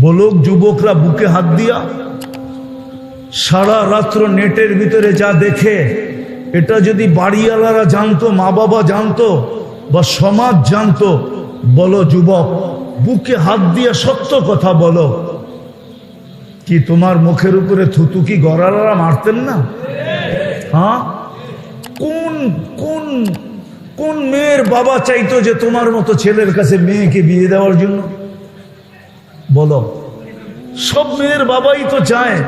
বলুক, যুবকরা বুকে হাত দিয়া, সারা রাত্র নেটের ভিতরে যা দেখে, এটা যদি বাড়িওয়ালারা জানতো মা বাবা জানতো, বা সমাজ জানতো, বলো যুবক, বুকে হাত দিয়ে সত্য কথা বলো। কি তোমার মুখের উপরে থুতু কি গড়ালারা মারতেন না? হ্যাঁ? কোন কোন কোন মেয়ের বাবা চাইতো যে তোমার মতো ছেলের কাছে মেয়েকে বিয়ে দেওয়ার জন্য? বলো। সব মেয়ের বাবাই তো চায়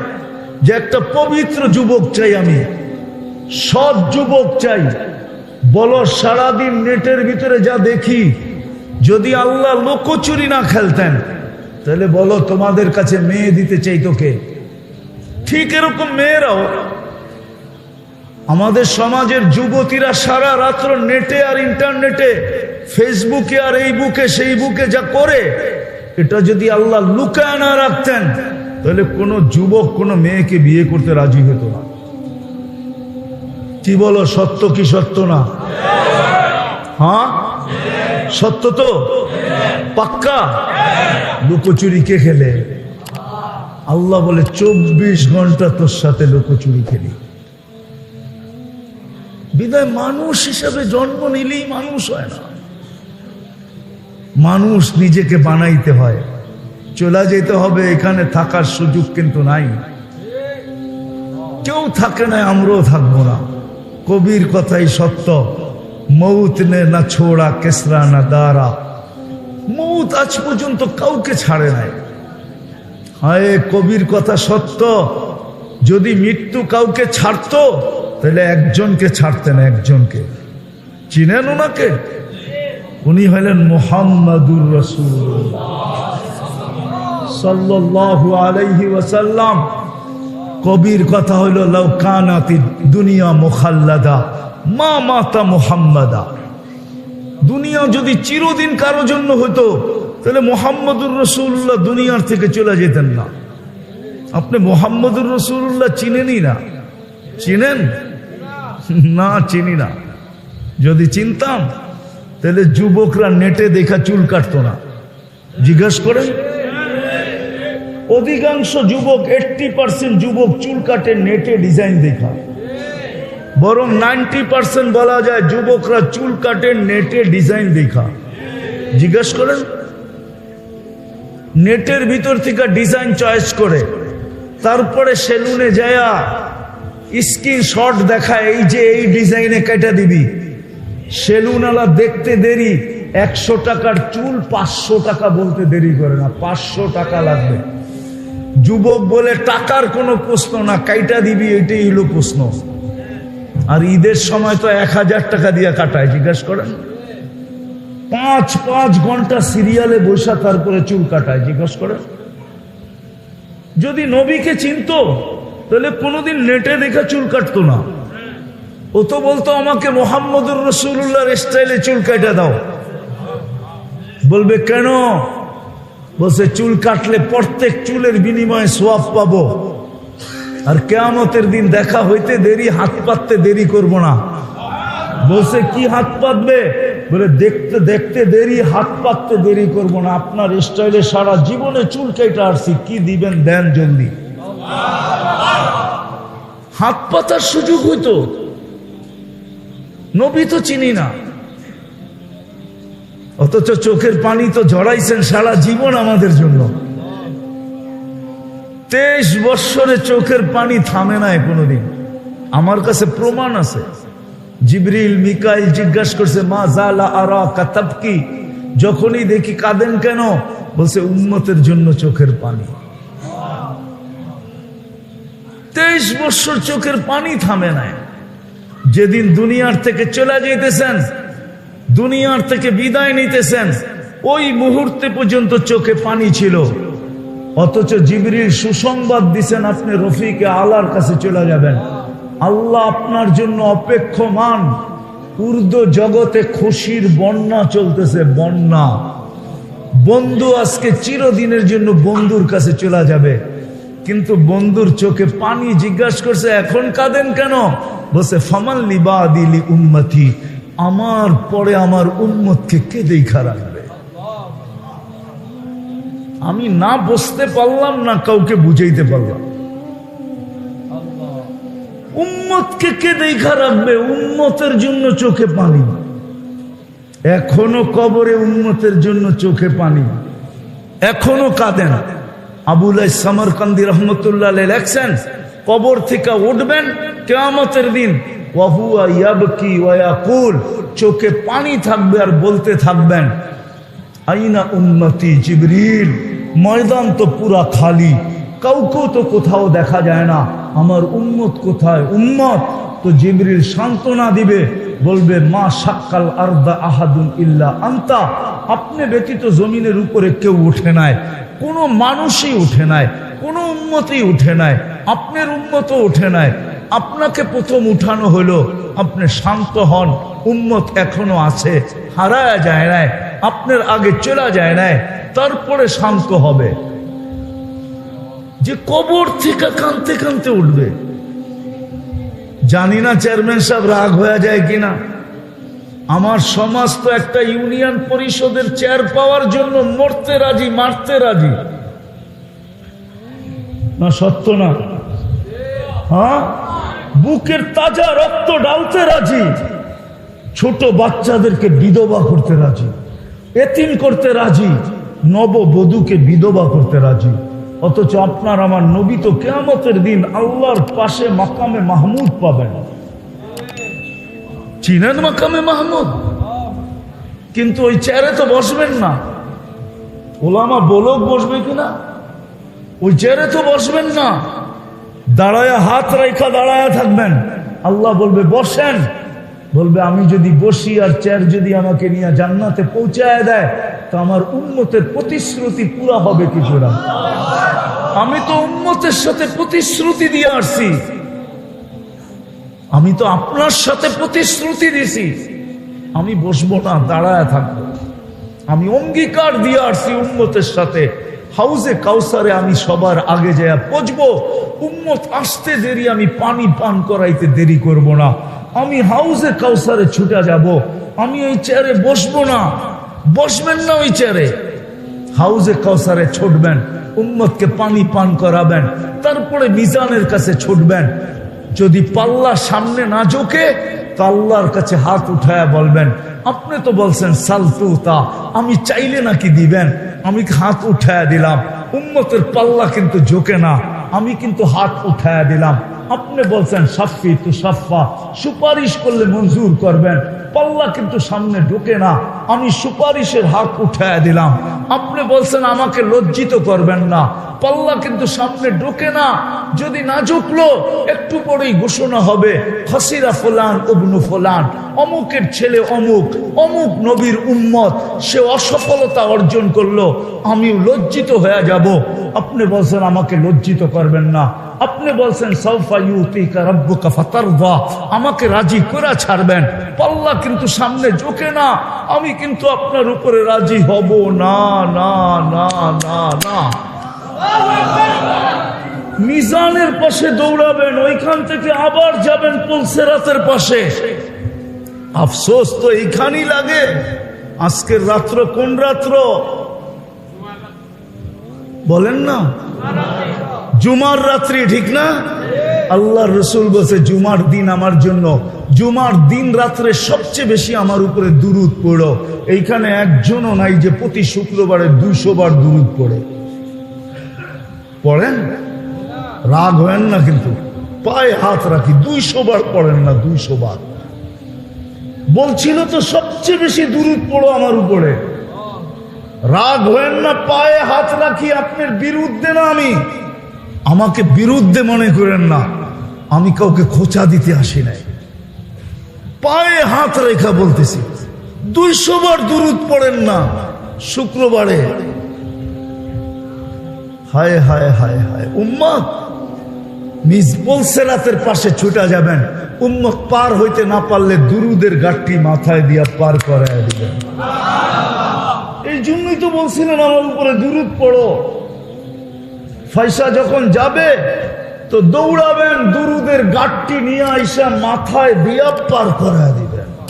যে একটা পবিত্র যুবক চাই আমি। সৎ যুবক চাই। বলো, সারাদিন নেটের ভিতরে যা দেখি, যদি আল্লাহ লোকচুরি না খেলতেন, তাহলে বলো তোমাদের কাছে মেয়ে দিতে চাই তোকে। ঠিক এরকম মেয়েরাও আমাদের সমাজের যুবতীরা সারা রাত্র নেটে আর ইন্টারনেটে, ফেসবুকে আর এই বুকে সেই বুকে যা করে এটা যদি আল্লাহ লুকায় না রাখতেন, তাহলে কোনো যুবক, কোনো মেয়েকে বিয়ে করতে রাজি হতো না। কি বলো, সত্য কি সত্য না? হ্যাঁ? সত্য তো? পাক্কা? লুকোচুরি কে খেলে? আল্লাহ বলে, চব্বিশ ঘণ্টা তোর সাথে লুকোচুরি খেলি। বিদায় মানুষ হিসাবে জন্ম নিলেই মানুষ হয় না। মানুষ নিজেকে বানাইতে হয়। চলে যেতে হবে, এখানে থাকার সুযোগ কিন্তু নাই। কেউ থাকে না, আমরাও থাকব না। কবির কথাই সত্য, মৌত নে না ছোড়া, কেসরা না দাঁড়া। মৌত আজ পর্যন্ত কাউকে ছাড়ে নাই। হায়, কবির কথা সত্য, যদি মৃত্যু কাউকে ছাড়তো, তাহলে একজনকে ছাড়তেন একজনকে। চিনেন ওনাকে? উনি হলেন মোহাম্মদুর রসুল সাল্লাল্লাহু আলাইহি ওয়াসাল্লাম। কবির কথা হইল লৌকানাতি দুনিয়া মুখাল্লাদা, মা মাতা মুহাম্মাদা। দুনিয়া যদি চিরদিন কারও জন্য হতো, তাহলে মোহাম্মদুর রসুল্লাহ দুনিয়ার থেকে চলে যেতেন না। আপনি মোহাম্মদুর রসুল্লাহ চিনেনই না। চিনেন? না, চিনি না। যদি চিনতাম তাহলে যুবকরা নেটে দেখা চুল কাটতো না। জিজ্ঞেস করেন, অধিকাংশ যুবক এইটটি পার্সেন্ট যুবক চুল কাটে, নেটে ডিজাইন দেখা। বরং নাইনটি পার্সেন্ট বলা যায় যুবকরা চুল কাটে, নেটে ডিজাইন দেখা। জিজ্ঞেস করেন, নেটের ভিতর থেকে ডিজাইন চয়েস করে, তারপরে সেলুনে যায়া স্ক্রিন শট দেখায়, এই যে এই ডিজাইনে কেটে দিবি। সেলুনওয়ালা দেখতে দেরি, একশো টাকার চুল পাঁচশো টাকা বলতে দেরি করে না, পাঁচশো টাকা লাগবে। যুবক বলে, টাকার কোনো প্রশ্ন না, কাইটা দিবি এটাই হলো প্রশ্ন। আর ঈদের সময় তো এক হাজার টাকা দিয়ে কাটায়, জিজ্ঞেস করেন। পাঁচ পাঁচ ঘণ্টা সিরিয়ালে বসা, তারপরে চুল কাটায়, জিজ্ঞেস করেন। যদি নবীকে চিনতো, তাহলে কোনোদিন নেটে দেখে চুল কাটতো না। ও তো বলতো আমাকে মোহাম্মদুর রসুল্লাহর স্টাইলে চুল কেটে দাও। বলবে, কেন? বলছে, চুল কাটলে প্রত্যেক চুলের বিনিময়ে সোয়াব পাবো। আর কেয়ামতের দিন দেখা হইতে দেরি, হাত পাততে দেরি করব না। বলছে, কি হাত পাতবে? বলে, দেখতে দেখতে দেরি, হাত পাততে দেরি করব না। আপনার স্টাইলে সারা জীবনে চুল কেটে আসছি। কি দিবেন দেন জলদি। হাত পাতার সুযোগ হইতো। নবী তো চিনি না। অথচ চোখের পানি তো জড়াইছেন সারা জীবন আমাদের জন্য। তেইশ বৎসরে চোখের পানি থামে নাই কোনোদিন। আমার কাছে প্রমাণ আছে। জিবরিল, মিকাইল জিজ্ঞাসা করছে, মা জালা আরা কাতাব কি? যখনই দেখি কাঁদেন কেন? বলছে উন্মতের জন্য চোখের পানি। তেইশ বৎসর চোখের পানি থামে নাই। যেদিন দুনিয়ার থেকে চলে যেতেছেন, দুনিয়ার থেকে বিদায় নিতেছেন, ওই মুহূর্তে পর্যন্ত চোখে পানি ছিল। অথচ জিবরির সুসংবাদ দিছেন, আপনি রফিকে আলার কাছে চলে যাবেন। আল্লাহ আপনার জন্য অপেক্ষমান। উর্দু জগতে খুশির বন্যা চলতেছে, বন্যা। বন্ধু আজকে চিরদিনের জন্য বন্ধুর কাছে চলে যাবে। কিন্তু বন্ধুর চোখে পানি জিজ্ঞাসা করছে, এখন কাঁদেন কেন? বসে ফামাল লিবা দিলি উম্মতি, আমার পরে আমার উম্মতকে কে দেখা রাখবে? আমি না বসতে পারলাম, না কাউকে বুঝাইতে পারলাম। উম্মতকে কে দেখা রাখবে? উম্মতের জন্য চোখে পানি। এখনও কবরে উম্মতের জন্য চোখে পানি। এখনও কাঁদেন আবুল সামরকান্দি রহমতুল্লাহ লেখছেন কবর থেকে উঠবেন কেয়ামতের দিন। চোখে পানি থাকবে আর বলতে থাকবেন, আইনা উন্নতি জিবরিল, ময়দান তো পুরা খালি, কাউকেও তো কোথাও দেখা যায় না, আমার উম্মত কোথায়? উম্মত? তো জিবরিল সান্ত্বনা দিবে, বলবে, মা সাক্কাল আর্দা আহাদুন ইল্লা আন্তা, আপনি ব্যতীত জমিনের উপরে কেউ উঠে নাই, কোনো মানুষই উঠে নাই, কোনো উন্মতই উঠে নাই আপনার উন্মত উঠে নাই। আপনাকে প্রথম উঠানো হলো, আপনি শান্ত হন, উম্মত এখনও আছে, হারায়া যায় নাই, আপনার আগে চলা যায় নাই, তারপরে শান্ত হবে। যে কবর থেকে কানতে কানতে উঠবে। জানি না চেয়ারম্যান সাহেব রাগ হয়ে যায় কিনা। আমার সমাজ তো একটা ইউনিয়ন পরিষদের চেয়ার পাওয়ার জন্য মরতে রাজি, মারতে রাজি। না, সত্য না। হ্যাঁ? বুকের তাজা রক্ত ডালতে রাজি। ছোট বাচ্চাদেরকে বিধবা করতে রাজি। এতিম করতে রাজি। নববধূকে বিধবা করতে রাজি। অথচ আপনার আমার নবী তো কেয়ামতের দিন আল্লাহর পাশে মাকামে মাহমুদ পাবেন। চিনেন মাকামে মাহমুদ? কিন্তু ওই চেয়ারে তো বসবেন না। ওলামা বলক বসবে কিনা? ওই চেয়ারে তো বসবেন না। দাঁড়ায়, হাত রেখা দাঁড়ায় থাকবেন। আল্লাহ বলবে, বসেন। বলবে, আমি যদি বসি আর চেয়ার যদি আমাকে নিয়ে জান্নাতে পৌঁছায় দেয়, তো আমার উন্মতের প্রতিশ্রুতি পুরা হবে কি করে আমি তো উন্মতের সাথে প্রতিশ্রুতি দিয়ে আসছি। আমি তো আপনার সাথে প্রতিশ্রুতি দিছি। আমি বসবো না, দাঁড়ায় থাকব। আমি অঙ্গীকার দিয়ে আসছি উন্মতের সাথে। হাউজে কাউসারে আমি সবার আগে যায় পচবো উম্মত আসতে দেরি, আমি পানি পান করাইতে দেরি করব না। আমি হাউজে কাউসারে ছুটে যাব। আমি ওই চেয়ারে বসবো না। বসবেন না ওই চেয়ারে। হাউজে কাউসারে ছুটবেন। উম্মতকে পানি পান করাবেন। তারপরে মিজানের কাছে ছুটবেন। যদি পাল্লা সামনে না ঝোঁকে, তো আল্লাহর কাছে হাত উঠায় বলবেন, আপনি তো বলছেন সালতুতা আমি চাইলে নাকি দিবেন? আমি হাত উঠায় দিলাম। উম্মতের পাল্লা কিন্তু ঝোঁকে না। আমি কিন্তু হাত উঠায় দিলাম। আপনি বলছেন সাফি তু সাফা, সুপারিশ করলে মঞ্জুর করবেন। পাল্লা কিন্তু সামনে ঢুকে না। আমি সুপারিশের হাত উঠায় দিলাম। আপনি বলছেন আমাকে লজ্জিত করবেন না। পাল্লা কিন্তু সামনে ঢোকে না। যদি না ঝুঁকলো একটু পরেই ঘোষণা হবে, খসিরা ফোলান অবনু ফোলান। অমুকের ছেলে অমুক অমুক নবীর উম্মত, সে অসফলতা অর্জন করল। আমিও লজ্জিত হয়ে যাব। আপনি বলছেন আমাকে লজ্জিত করবেন না। আপনি বলছেন সৌফা আমাকে রাজি করে ছাড়বেন। পাল্লা কিন্তু সামনে ঝোঁকে না। আমি কিন্তু আপনার উপরে রাজি হব। না না না না না। মিজানের পাশে দৌড়াবেন। ওইখান থেকে আবার যাবেন পুলসেরাতের পাশে। আফসোস তো এইখানেই লাগে। আজকের রাত্র কোন রাত্র? বলেন না। জুমার রাত্রি, ঠিক না? আল্লাহ রসুল বসে জুমার দিন আমার জন্য। জুমার দিন রাত্রে সবচেয়ে বেশি আমার উপরে দুরুদ পড়ো। এইখানে একজনও নাই যে প্রতি শুক্রবারে দুইশো বার দুরুদ পড়ে। পড়েন? রাগ হয়েন না কিন্তু। পায়ে হাত রাখি, দুইশো বার পড়েন না, দুইশো বার। বলছিল তো, সবচেয়ে বেশি দূরত পড়ো আমার উপরে। রাগ হয়েন না, পায়ে হাত রাখি, আপনার বিরুদ্ধে না আমি? আমাকে বিরুদ্ধে মনে করেন না। আমি কাউকে খোঁচা দিতে আসি নাই। পায়ে হাত রেখা বলতেছি, দুইশো বার দূরত পড়েন না, শুক্রবারে। হায় হায় হায় হায়, উম্মত মিসবল সেরাতের পাশে ছুটা যাবেন। উম্মত পার হইতে না পারলে দুরুদের গাঠটি মাথায় দিয়া পার করায় দিবেন। এই জন্যই তো বলছিলেন আমার উপরে দুরুদ পড়ো। ফয়সা যখন যাবে, তো দৌড়াবেন, দুরুদের গাঠটি নিয়ে আইসা মাথায় দিয়া পার করায় দিবেন।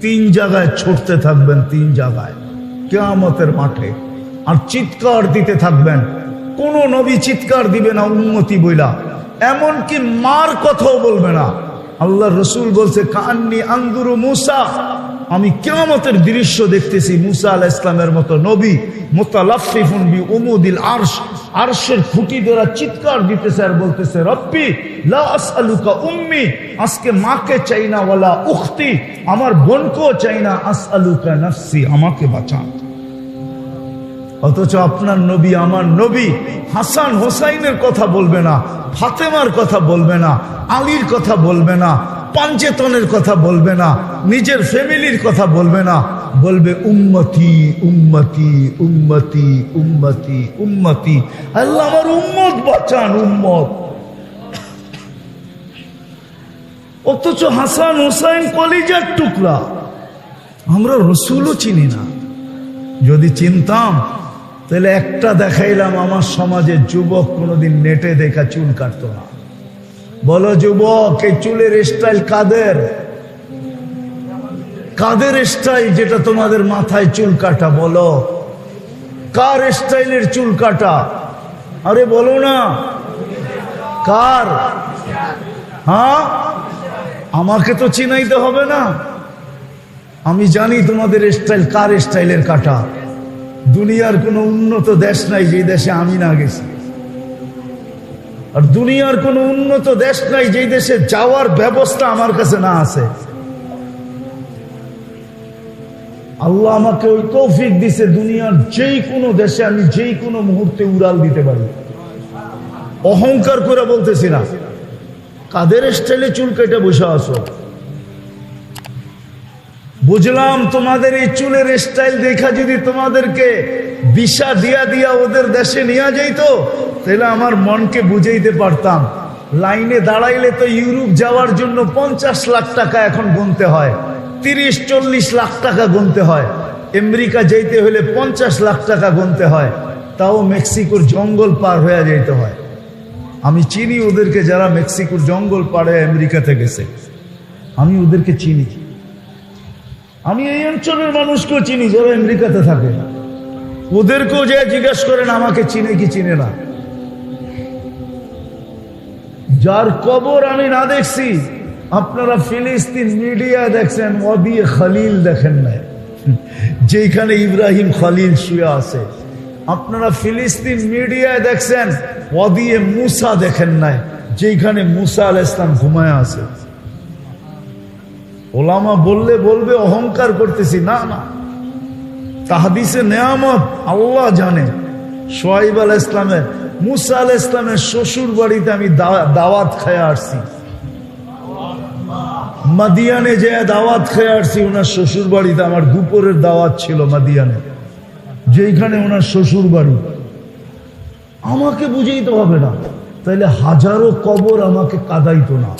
তিন জায়গায় ছুটতে থাকবেন, তিন জায়গায়। কেয়ামতের মাঠে। আর চিৎকার দিতে থাকবেন। কোন নবী চিৎকার দিবে না উন্নতি বইলা। এমনকি মার কথাও বলবে না। আল্লাহ রসুল বলছে, কান্নি আন্দুরু মুসা। আমি কেমতের দৃশ্য দেখতেছি মুসা আল ইসলামের মতো নবী মোতালাফিফুন বি উমুদিল আরশ, আরশের খুঁটি দ্বারা চিৎকার দিতেছে আর বলতেছে, রব্বি, লা আসআলুকা উম্মি, আজকে মাকে চাই না, ওয়ালা উখতি, আমার বোনকেও চাই না, আসআলুকা নাফসি, আমাকে বাঁচান। অথচ আপনার নবী আমার নবী, হাসান হোসাইনের কথা বলবে না, ফাতেমার কথা বলবে না, আলীর কথা বলবে না পাঞ্চেতনের কথা বলবে না, নিজের ফ্যামিলির কথা বলবে না, বলবে উম্মতি উম্মতি উম্মতি উম্মতি উম্মতি। আল্লাহ আমার উম্মত, বাঁচান উম্মত। অথচ হাসান হুসাইন কলিজার টুকরা। আমরা রসুলও চিনি না। যদি চিনতাম, তাহলে একটা দেখাইলাম, আমার সমাজের যুবক কোনোদিন নেটে দেখা চুল কাটতো না। বলো যুবক, এই চুলের স্টাইল কাদের? কাদের স্টাইল যেটা তোমাদের মাথায় চুল কাটা, বলো? কার স্টাইলের চুল কাটা? আরে বলো না। কার? হ্যাঁ? আমাকে তো চিনাইতে হবে না। আমি জানি তোমাদের স্টাইল কার স্টাইলের কাটা। দুনিয়ার কোনো উন্নত দেশ নাই যে দেশে আমি না গেছি। আর দুনিয়ার কোনো উন্নত দেশ নাই যে দেশে যাওয়ার ব্যবস্থা আমার কাছে না আছে। আল্লাহ আমাকে ওই তৌফিক দিছে দুনিয়ার যেই কোনো দেশে আমি যেই কোনো মুহূর্তে উড়াল দিতে পারি। অহংকার করে বলতেছি না। কাদের স্টাইলে চুল কেটে বসে আসো বুঝলাম তোমাদের এই চুলের স্টাইল দেখা যদি তোমাদেরকে বিষা দিয়া দিয়া ওদের দেশে নিয়ে যাইতো তাহলে আমার মনকে বুঝাইতে পারতাম, লাইনে দাঁড়াইলে তো ইউরোপ যাওয়ার জন্য পঞ্চাশ লাখ টাকা এখন গুনতে হয়, তিরিশ, চল্লিশ লাখ টাকা গুনতে হয়, আমেরিকা যেতে হলে পঞ্চাশ লাখ টাকা গুনতে হয়, তাও মেক্সিকোর জঙ্গল পার হয়ে যেতে হয়। আমি চিনি ওদেরকে যারা মেক্সিকোর জঙ্গল পাড়ে আমেরিকাতে গেছে। আমি ওদেরকে চিনি। আমি এই অঞ্চলের মানুষকেও চিনি যারা আমেরিকাতে থাকে। ওদেরকেও যে জিজ্ঞেস করেন, আমাকে চিনে কি চিনে না। যার কবর আমি না দেখছি, আপনারা ফিলিস্তিন মিডিয়া দেখছেন ওদিয়ে খালিল দেখেন নাই। যেখানে ইব্রাহিম খালিল শুয়ে আছে। আপনারা ফিলিস্তিন মিডিয়ায় দেখছেন ওদিয়ে মুসা দেখেন নাই যেখানে মুসা আল ইসলাম ঘুমায় আছে। ওলামা বললে বলবে, অহংকার করতেছি। না না। তাহাদিসে নেয়ামত আল্লাহ জানে। সোহাইব আল ইসলামের মুসা আল ইসলামের শ্বশুর বাড়িতে আমি দাওয়াত খেয়ে আসছি। মাদিয়ানে যে দাওয়াত খেয়ে আসছি, ওনার শ্বশুর বাড়িতে আমার দুপুরের দাওয়াত ছিল মাদিয়ানে। যেখানে ওনার শ্বশুর বাড়ি আমাকে বুঝেইতে হবে না, তাইলে হাজারো কবর আমাকে কাদাইতো না।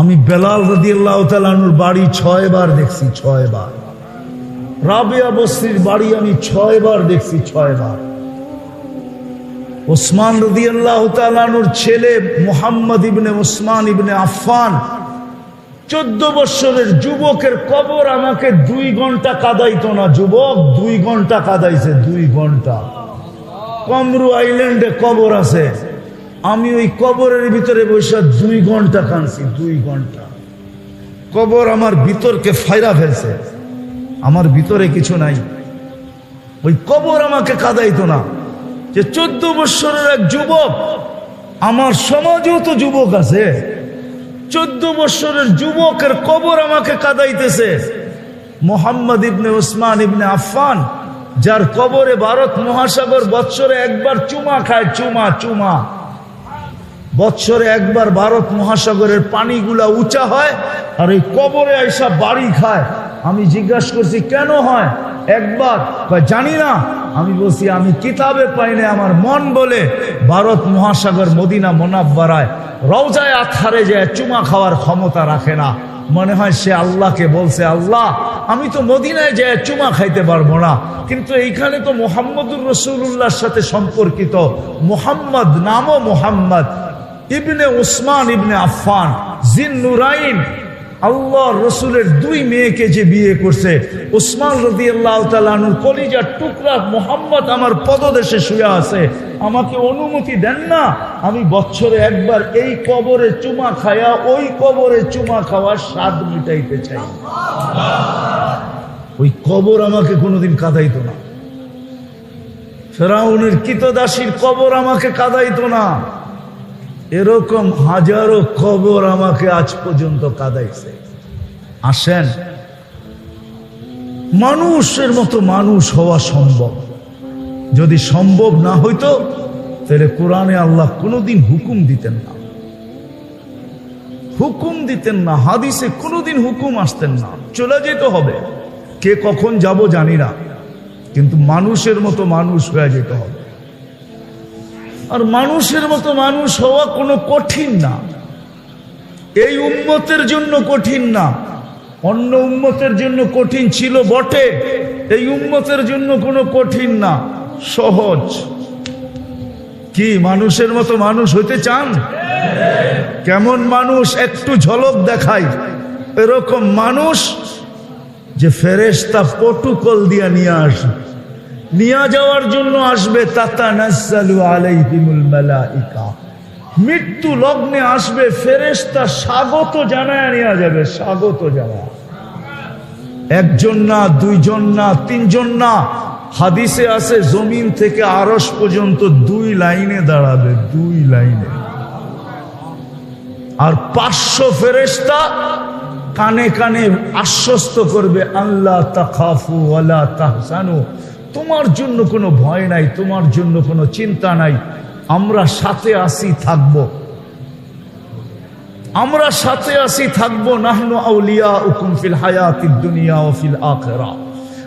আমি বেলাল রদি আল্লাহ তালুর বাড়ি ছয় বার দেখছি ছয় বার রাবিয়া বস্তির বাড়ি আমি ছয় বার দেখছি ছয় বার ওসমান রদি আল্লাহ তালুর ছেলে মোহাম্মদ ইবনে ওসমান ইবনে আফফান, চোদ্দ বৎসরের যুবকের কবর আমাকে দুই ঘণ্টা কাদাইতো না। যুবক, দুই ঘণ্টা কাদাইছে, দুই ঘণ্টা। কমরু আইল্যান্ডে কবর আছে। আমি ওই কবরের ভিতরে বসে দুই ঘণ্টা কানছি দুই ঘণ্টা। কবর আমার ভিতরকে ফাইরা ফেলছে। আমার ভিতরে কিছু নাই। ওই কবর আমাকে কাদাইতো না। যে চোদ্দ বৎসরের এক যুবক, আমার সমাজেও তো যুবক আছে। চোদ্দ বৎসরের যুবকের কবর আমাকে কাদাইতেছে। মোহাম্মদ ইবনে ওসমান ইবনে আফফান, যার কবরে ভারত মহাসাগর বৎসরে একবার চুমা খায়, চুমা চুমা। বৎসরে একবার ভারত মহাসাগরের পানিগুলা উঁচা হয় আর এই কবরে এসা বাড়ি খায়। আমি জিজ্ঞাসা করছি, কেন হয়? একবার জানি না। আমি বলছি, আমি কিতাবে পাইনি আমার মন বলে। ভারত মহাসাগর মদিনা মোনাব্বারায় রওজায় আথারে যায়, চুমা খাওয়ার ক্ষমতা রাখে না। মনে হয় সে আল্লাহকে বলছে, আল্লাহ, আমি তো মদিনায় যায় চুমা খাইতে পারব না। কিন্তু এইখানে তো মোহাম্মদুর রসুল্লাহর সাথে সম্পর্কিত মোহাম্মদ নামও মোহাম্মদ। ইবনে উসমান, ইবনে আফফান জিন নুরাইন আল্লাহ রসুলের দুই মেয়েকে যে বিয়ে করছে, উসমান রদি আল্লাহ তালুর কলিজার টুকরা মোহাম্মদ আমার পদদেশে শুয়ে আছে। আমাকে অনুমতি দেন না, আমি বছরে একবার এই কবরে চুমা খায়া, ওই কবরে চুমা খাওয়ার স্বাদ মিটাইতে চাই। ওই কবর আমাকে কোনোদিন কাঁদাইতো না। ফেরাউনের কিতদাসীর কবর আমাকে কাঁদাইতো না। এরকম হাজারো কবর আমাকে আজ পর্যন্ত কাদাইছে। আসেন। মানুষের মতো মানুষ হওয়া সম্ভব। যদি সম্ভব না হইতো, তাহলে কোরআনে আল্লাহ কোনোদিন হুকুম দিতেন না। হুকুম দিতেন না, হাদিসে কোনোদিন হুকুম আসতেন না। চলে যেতে হবে। কে কখন যাব জানি না। কিন্তু মানুষের মতো মানুষ হয়ে যেতে হবে। আর মানুষের মতো মানুষ হওয়া কোনো কঠিন না। এই উম্মতের জন্য কঠিন না। অন্য উম্মতের জন্য কঠিন ছিল বটে। এই উম্মতের জন্য কোনো কঠিন না। সহজ। কি, মানুষের মতো মানুষ হতে চান? কেমন মানুষ একটু ঝলক দেখাই এরকম মানুষ যে ফেরেস্তা পটুকল দিয়া নিয়ে আসবে। নিয়ে যাওয়ার জন্য আসবে মৃত্যু লগ্নে আসবে ফেরেস্তা স্বাগত জানায় নিয়ে যাবে, স্বাগত জানা একজন না, দুইজন না, তিনজন না, হাদিসে আছে, জমিন থেকে আরস পর্যন্ত দুই লাইনে দাঁড়াবে, দুই লাইনে। আর পাঁচশো ফেরেস্তা কানে কানে আশ্বস্ত করবে আল্লাহ তাখাফু আল্লাহ তাহসানু তোমার জন্য কোনো ভয় নাই, তোমার জন্য কোনো চিন্তা নাই। আমরা সাথে আসি থাকব। আমরা সাথে আসি থাকব। নাহনু আউলিয়া উকুম ফিল হায়াতিদ দুনিয়া ও ফিল আখেরা।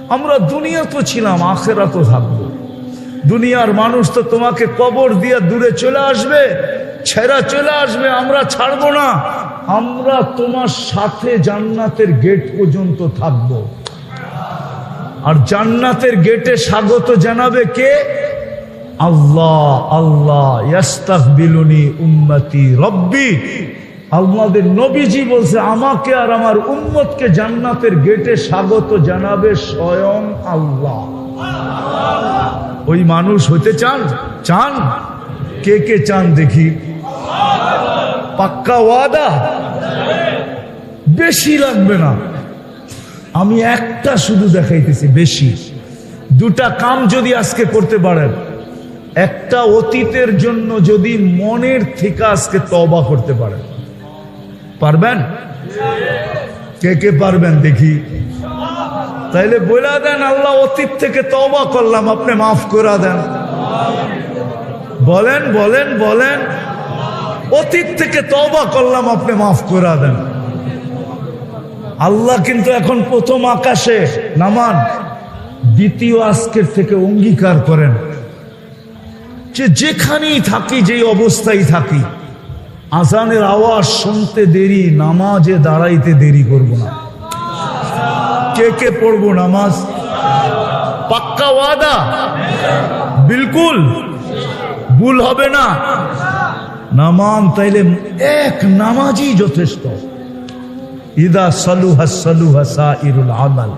আমরা দুনিয়া তো ছিলাম, আখেরা তো থাকব। দুনিয়ার মানুষ তো তোমাকে কবর দিয়ে দূরে চলে আসবে, ছেড়া চলে আসবে, আমরা ছাড়বো না। আমরা তোমার সাথে জান্নাতের গেট পর্যন্ত থাকব। আর জান্নাতের গেটে স্বাগত জানাবে কে? আল্লাহ আল্লাহ ইয়াস্তাকবিলুনি উম্মতি রব্বি। আমাদের নবীজি বলছে, আমাকে আর আমার উম্মতকে জান্নাতের গেটে স্বাগত জানাবে স্বয়ং আল্লাহ। ওই মানুষ হতে চান? চান? কে কে চান দেখি? পাক্কা ওয়াদা? বেশি লাগবে না। আমি একটা শুধু দেখাইতেছি, বেশি। দুটা কাম যদি আজকে করতে পারেন, একটা অতীতের জন্য যদি মনের থেকে আজকে তবা করতে পারেন। পারবেন? কে কে পারবেন দেখি। তাইলে বলে দেন, আল্লাহ অতীত থেকে তবা করলাম, আপনি মাফ করে দেন। বলেন বলেন বলেন। অতীত থেকে তবা করলাম, আপনি মাফ করে দেন। আল্লাহ কিন্তু এখন প্রথম আকাশে, নামান, দ্বিতীয় আজকের থেকে অঙ্গীকার করেন। যে যেখানেই থাকি, যেই অবস্থায় থাকি, আজানের আওয়াজ শুনতে দেরি, নামাজে দাঁড়াইতে দেরি করব না। কে কে পড়ব নামাজ? পাক্কা ওয়াদা? বিলকুল? ভুল হবে না। নামান তাইলে এক নামাজই যথেষ্ট। ইদা সালুহা সালুহা সাইরুল আমাল।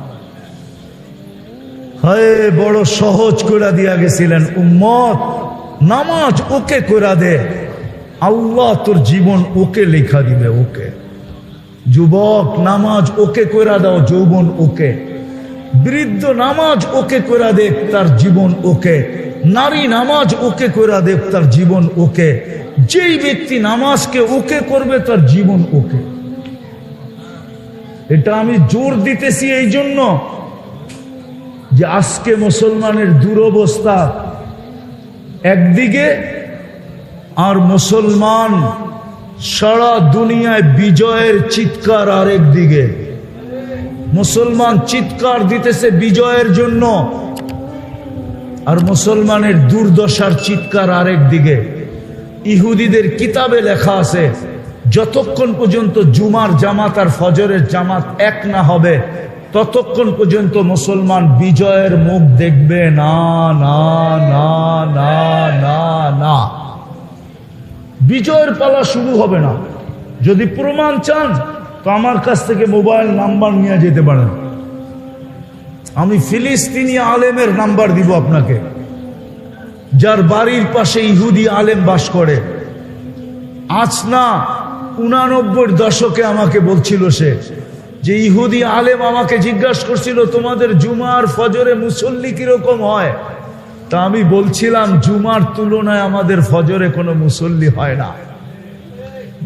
হয়, বড় সহজ করে দিয়া গেছিলেন উম্মত। নামাজ ওকে করে দে, আল্লাহ তোর জীবন ওকে লেখা দিবে ওকে। যুবক, নামাজ ওকে করে দাও, যৌবন ওকে। বৃদ্ধ, নামাজ ওকে করে দেখ তার জীবন ওকে। নারী, নামাজ ওকে করে দেখ তার জীবন ওকে। যেই ব্যক্তি নামাজকে ওকে করবে, তার জীবন ওকে। এটা আমি জোর দিতেছি এই জন্য যে আজকে মুসলমানের দুরবস্থা একদিকে আর মুসলমান সারা দুনিয়ায় বিজয়ের চিৎকার আরেক দিকে মুসলমান চিৎকার দিতেছে বিজয়ের জন্য আর মুসলমানের দুর্দশার চিৎকার আরেক দিকে ইহুদিদের কিতাবে লেখা আছে যতক্ষণ পর্যন্ত জুমার জামাত আর ফজরের জামাত এক না হবে, ততক্ষণ পর্যন্ত মুসলমান বিজয়ের মুখ দেখবে না না না না না না। বিজয়ের পালা শুরু হবে না। যদি প্রমাণ চান, তো আমার কাছ থেকে মোবাইল নাম্বার নিয়ে যেতে পারেন। আমি ফিলিস্তিনি আলেমের নাম্বার দিব আপনাকে। যার বাড়ির পাশে ইহুদি আলেম বাস করে। আজ না উনানব্বই দশকে আমাকে বলছিল সে যে, ইহুদি আলেম আমাকে জিজ্ঞাসা করছিল, তোমাদের জুমার ফজরে মুসল্লি কীরকম হয়? তা আমি বলছিলাম, জুমার তুলনায় আমাদের ফজরে কোনো মুসল্লি হয় না।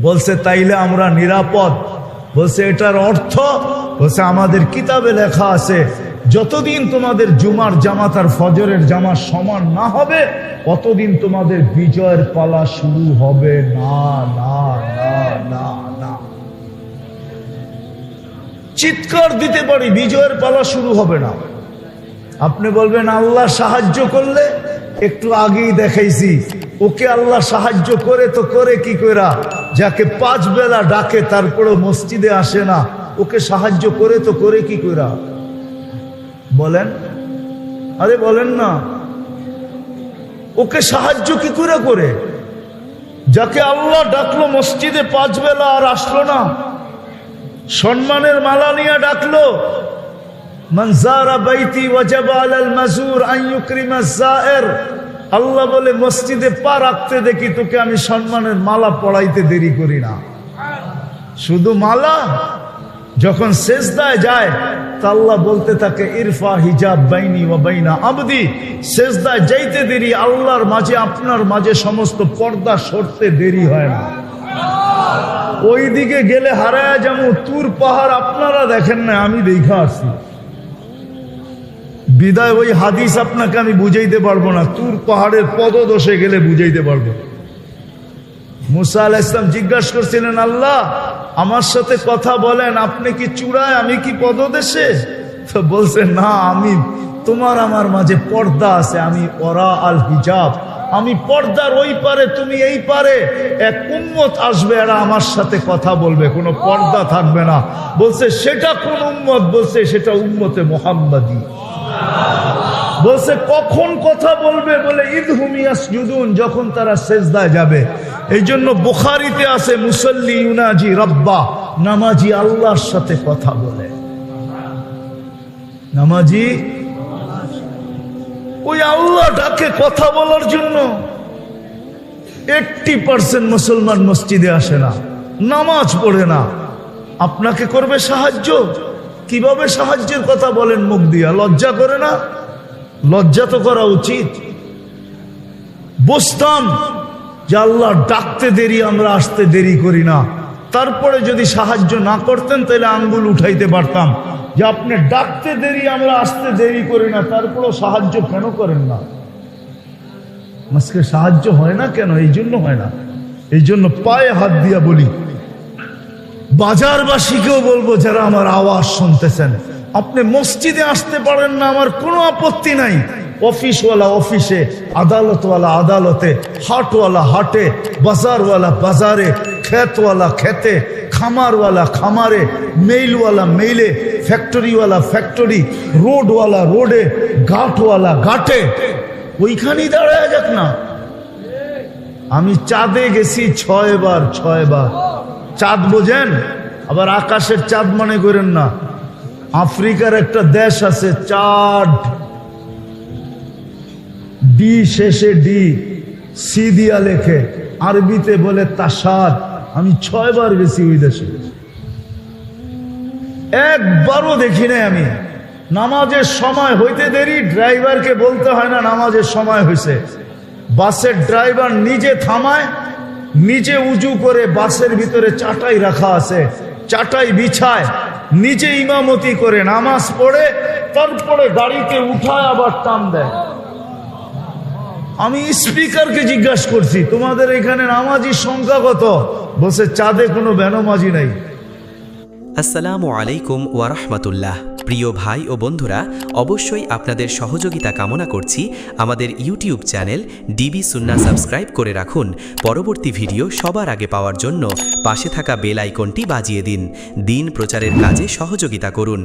বলছে, তাইলে আমরা নিরাপদ। বলছে, এটার অর্থ? বলছে, আমাদের কিতাবে লেখা আছে, যতদিন তোমাদের জুমার জামাত আর ফজরের জামা সমান না হবে, ততদিন তোমাদের বিজয়ের পালা শুরু হবে। না না চিৎকার দিতে পারি, বিজয়ের পালা শুরু হবে না। আপনি বলবেন, আল্লাহ সাহায্য করলে? একটু আগেই দেখাইছি। ওকে আল্লাহ সাহায্য করে তো করে কি করা যাকে পাঁচ বেলা ডাকে তারপরে মসজিদে আসে না। ওকে সাহায্য করে তো করে কি করা বলেন? আরে বলেন না। ওকে সাহায্য কি করে করে? যাকে আল্লাহ ডাকলো মসজিদে পাঁচ বেলা আর আসলো না। সম্মানের মালা নিয়ে ডাকলো আল্লাহ বলে, মসজিদে পা রাখতে দেখি তোকে আমি সম্মানের মালা পড়াইতে দেরি করি না। শুধু মালা যখন শেষদায় যায়, তা আল্লাহ বলতে থাকে, ইরফা হিজাব বাইনি ওয়া বাইনা আবদি। শেষদায় যাইতে দেরি, আল্লাহর মাঝে, আপনার মাঝে সমস্ত পর্দা সরতে দেরি হয় না। ওই দিকে গেলে হারায় যেমন তুর পাহাড় আপনারা দেখেন না, আমি দেখা আসছি বিদায় ওই হাদিস আপনাকে আমি বুঝাইতে পারব না, তুর পাহাড়ের পদদশে গেলে বুঝাইতে পারব। মুসা আল ইসলাম জিজ্ঞাসা করছিলেন, আল্লাহ, আমার সাথে কথা বলেন, আপনি কি চূড়ায়, আমি কি পদদেশে? তো বলছে, না, আমি, তোমার আমার মাঝে পর্দা আছে, আমি ওরা আল হিজাব। আমি পর্দার ওই পারে, তুমি এই পারে। এক উম্মত আসবে, এরা আমার সাথে কথা বলবে, কোনো পর্দা থাকবে না। বলছে, সেটা কোন উম্মত? বলছে, সেটা উম্মতে মোহাম্মদী। বলছে, কখন কথা বলবে? বলে, ঈদ হুমিয়াস জুদুন যখন তারা সেজদায় যাবে। এই জন্য বুখারিতে আছে মুসল্লি ইউনাজি রব্বা নামাজি আল্লাহর সাথে কথা বলে। নামাজি, ওই আল্লাহ ডাকে কথা বলার জন্য এইটটি পার্সেন্ট মুসলমান মসজিদে আসে না, নামাজ পড়ে না। আপনাকে করবে সাহায্য? কীভাবে সাহায্যের কথা বলেন মুখ দিয়া? লজ্জা করে না? লজ্জা তো করা উচিত। বসতাম যে আল্লাহ ডাকতে দেরি, আমরা আসতে দেরি করি না। তারপরে যদি সাহায্য না করতেন, তাহলে আঙ্গুল উঠাইতে পারতাম। যে আপনি ডাকতে দেরি, আমরা আসতে দেরি করি না, তারপরেও সাহায্য কেন করেন না? আজকে সাহায্য হয় না কেন? এই জন্য হয় না। এই জন্য পায়ে হাত দিয়া বলি বাজারবাসীকেও বলব যারা আমার আওয়াজ শুনতেছেন, আপনি মসজিদে আসতে পারেন না, আমার কোনো আপত্তি নাই। অফিসওয়ালা অফিসে, আদালতওয়ালা আদালতে, হাটওয়ালা হাটে, বাজারওয়ালা বাজারে, ক্ষেতওয়ালা খেতে খামারওয়ালা খামারে, মেইলওয়ালা মেইলে, ফ্যাক্টরিওয়ালা ফ্যাক্টরি, রোডওয়ালা রোডে, ঘাটওয়ালা ঘাটে, ওইখানেই দাঁড়ায় যাক না। আমি চাঁদে গেছি ছয় বার ছয় বার চাঁদ বোঝেন? আবার আকাশের চাঁদ মনে করেন না। আফ্রিকার একটা দেশ আছে, চাঁদ। ডি শেষে ডি সি দিয়া লেখে। আরবিতে বলে তাসাদ। আমি ছয়বার গেছি ওই দেশে। একবারও দেখি নাই আমি। নামাজের সময় হইতে দেরি, ড্রাইভারকে বলতে হয় না নামাজের সময় হয়েছে বাসের ড্রাইভার নিজে থামায় নিজে উজু করে বাসের ভিতরে চাটাই রাখা আছে, চাটাই বিছায়, নিজে ইমামতি করে নামাজ পড়ে, তারপরে গাড়িতে উঠায় আবার টান দেয়। আমি স্পিকারকে জিজ্ঞাসা করছি, তোমাদের এখানে নামাজির সংখ্যা কত? বসে চাঁদে কোনো বেনমাজি নাই। আসসালামু আলাইকুম ওয়ারহমতুল্লাহ প্রিয় ভাই ও বন্ধুরা, অবশ্যই আপনাদের সহযোগিতা কামনা করছি। আমাদের ইউটিউব চ্যানেল ডিবি সুন্না সাবস্ক্রাইব করে রাখুন। পরবর্তী ভিডিও সবার আগে পাওয়ার জন্য পাশে থাকা বেল আইকনটি বাজিয়ে দিন। দিন প্রচারের কাজে সহযোগিতা করুন।